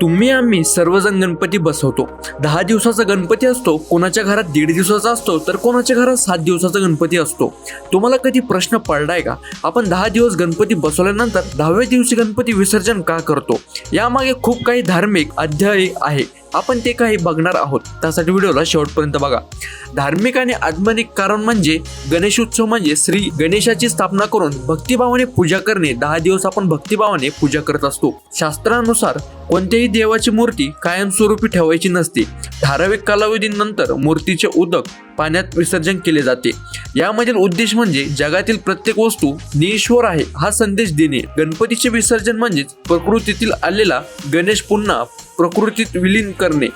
तुम्ही आम्ही सर्वजण गणपती बसवतो. दहा दिवसाचा गणपती असतो कोणाच्या घरात दीड दिवसाचा असतो तर कोणाच्या घरात सात दिवसाचा गणपती असतो. तुम्हाला कधी प्रश्न पडलाय का? आपण दहा दिवस गणपती बसवल्यानंतर दहाव्या दिवशी गणपती विसर्जन का करतो? यामागे खूप काही धार्मिक अध्याय आहे. आपण ते काही बघणार आहोत. त्यासाठी व्हिडिओला शेवटपर्यंत बघा. धार्मिक आणि आत्मनिक कारण म्हणजे गणेशोत्सव म्हणजे श्री गणेशाची स्थापना करून भक्तिभावाने पूजा करणे. दहा दिवस आपण भक्तिभावाने पूजा करत असतो. शास्त्रानुसार कोणत्याही देवाची मूर्ती कायमस्वरूपी ठेवायची नसते. ठराविक कालावधीनंतर मूर्तीचे उदक पाण्यात विसर्जन केले जाते. यामधील उद्देश म्हणजे जगातील प्रत्येक वस्तू निश्वर आहे हा संदेश देणे. गणपतीचे विसर्जन म्हणजेच प्रकृतीतील आलेला गणेश पुन्हा प्रकृतीत विलीन करणे.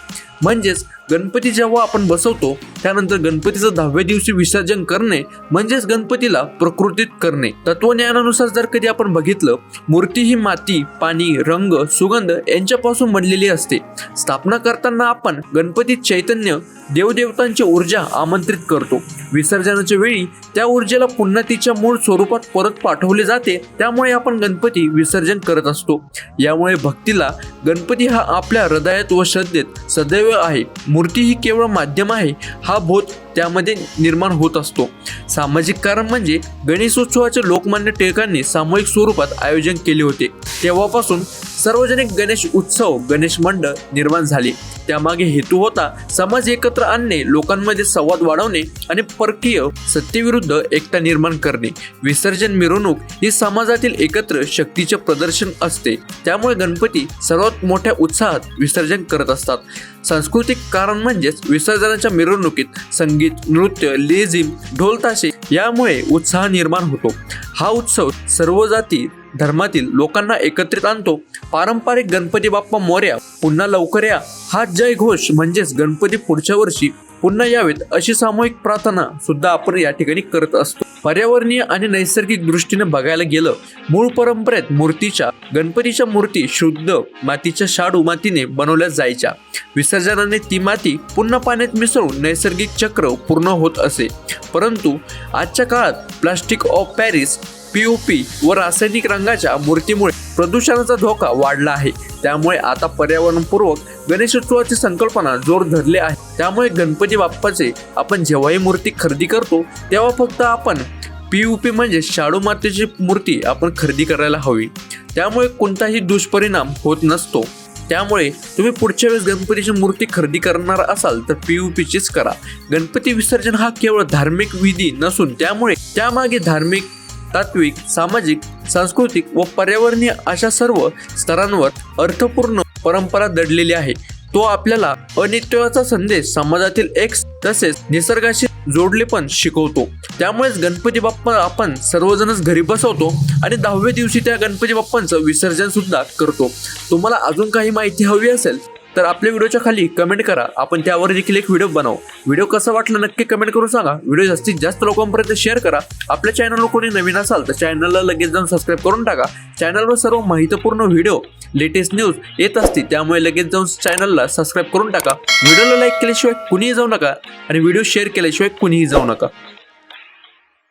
म्हणजेच गणपती जेव्हा आपण बसवतो त्यानंतर गणपतीचं दहाव्या दिवशी विसर्जन करणे म्हणजेच गणपतीला प्रकृतीत करणे. तत्वज्ञानानुसार जर कधी आपण बघितलं मूर्ती ही माती पाणी रंग सुगंध यांच्यापासून बनलेली असते. स्थापना करताना आपण गणपतीत चैतन्य देवदेवतांची ऊर्जा आमंत्रित करतो. विसर्जनाच्या वेळी त्या ऊर्जेला पुन्हा तिच्या मूळ स्वरूपात परत पाठवले जाते त्यामुळे आपण गणपती विसर्जन करत असतो. यामुळे भक्तीला गणपती हा आपल्या हृदयात व श्रद्धेत सदैव आहे. मूर्ती ही केवळ माध्यम आहे. हा बोध त्यामध्ये निर्माण होत असतो. सामाजिक कारण म्हणजे गणेशोत्सवाचे लोकमान्य टिळकांनी सामूहिक स्वरूपात आयोजन केले होते. तेव्हापासून सार्वजनिक गणेश उत्सव गणेश मंडळ निर्माण झाले. त्यामागे हेतू होता समाज एकत्र आणणे लोकांमध्ये संवाद वाढवणे आणि परकीय सत्तेविरुद्ध एकता निर्माण करणे. विसर्जन मिरवणूक ही समाजातील एकत्र शक्तीचे प्रदर्शन असते. त्यामुळे गणपती सर्वात मोठ्या उत्साहात विसर्जन करत असतात. सांस्कृतिक कारण म्हणजेच विसर्जनाच्या मिरवणुकीत संगीत नृत्य लेझिम ढोलताशे यामुळे उत्साह निर्माण होतो. हा उत्सव सर्व जाती धर्मातील लोकांना एकत्रित आणतो. पारंपरिक गणपती बाप्पा मोर्या पुन्हा लवकर या. हा जय घोष म्हणजेच गणपती पुढच्या वर्षी पुन्हा यावेत अशी सामूहिक प्रार्थना सुद्धा आपण या ठिकाणी करत असतो. पर्यावरणीय आणि नैसर्गिक दृष्टीने बघायला गेलं मूळ परंपरेत मूर्तीच्या गणपतीच्या मूर्ती शुद्ध मातीच्या शाडू मातीने बनवल्या जायच्या. विसर्जनाने ती माती पुन्हा पाण्यात मिसळून नैसर्गिक चक्र पूर्ण होत असे. परंतु आजच्या काळात प्लास्टिक ऑफ पॅरिस पीओपी व रासायनिक रंगाच्या मूर्तीमुळे प्रदूषणाचा धोका वाढला आहे. त्यामुळे आता पर्यावरणपूर्वक गणेशोत्सवाची संकल्पना जोर धरले आहे. त्यामुळे गणपती बाप्पाचे आपण जेव्हाही मूर्ती खरेदी करतो तेव्हा फक्त आपण पीयूपी म्हणजे शाडू मातेची मूर्ती आपण खरेदी करायला हवी. त्यामुळे कोणताही दुष्परिणाम होत नसतो. त्यामुळे तुम्ही पुढच्या वेळेस गणपतीची मूर्ती खरेदी करणार असाल तर पीयूपीचीच करा. गणपती विसर्जन हा केवळ धार्मिक विधी नसून त्यामुळे त्यामागे धार्मिक तात्विक सामाजिक सांस्कृतिक व पर्यावरणीय अशा सर्व स्तरांवर अर्थपूर्ण परंपरा दडलेली आहे. तो आपल्याला अनित्यवाचा संदेश समाजातील एक तसेच निसर्गाशी जोडले पण शिकवतो. त्यामुळेच गणपती बाप्पा आपण सर्वजणच घरी बसवतो आणि दहाव्या दिवशी त्या गणपती बाप्पांचं विसर्जन सुद्धा करतो. तुम्हाला अजून काही माहिती हवी असेल तर आपल्या व्हिडिओच्या खाली कमेंट करा. आपण त्यावर देखील एक व्हिडिओ बनवू. व्हिडिओ कसा वाटला नक्की कमेंट करून सांगा. व्हिडिओ जास्तीत जास्त लोकांपर्यंत शेअर करा. आपल्या चॅनलवर कोणी नवीन असाल तर चॅनलला लगेच जाऊन सबस्क्राईब करून टाका. चॅनलवर सर्व माहितीपूर्ण व्हिडिओ लेटेस्ट न्यूज येत असते त्यामुळे लगेच जाऊन चॅनलला सबस्क्राईब करून टाका. व्हिडिओला लाईक केल्याशिवाय कुणीही जाऊ नका. आणि व्हिडिओ शेअर केल्याशिवाय कुणीही जाऊ नका.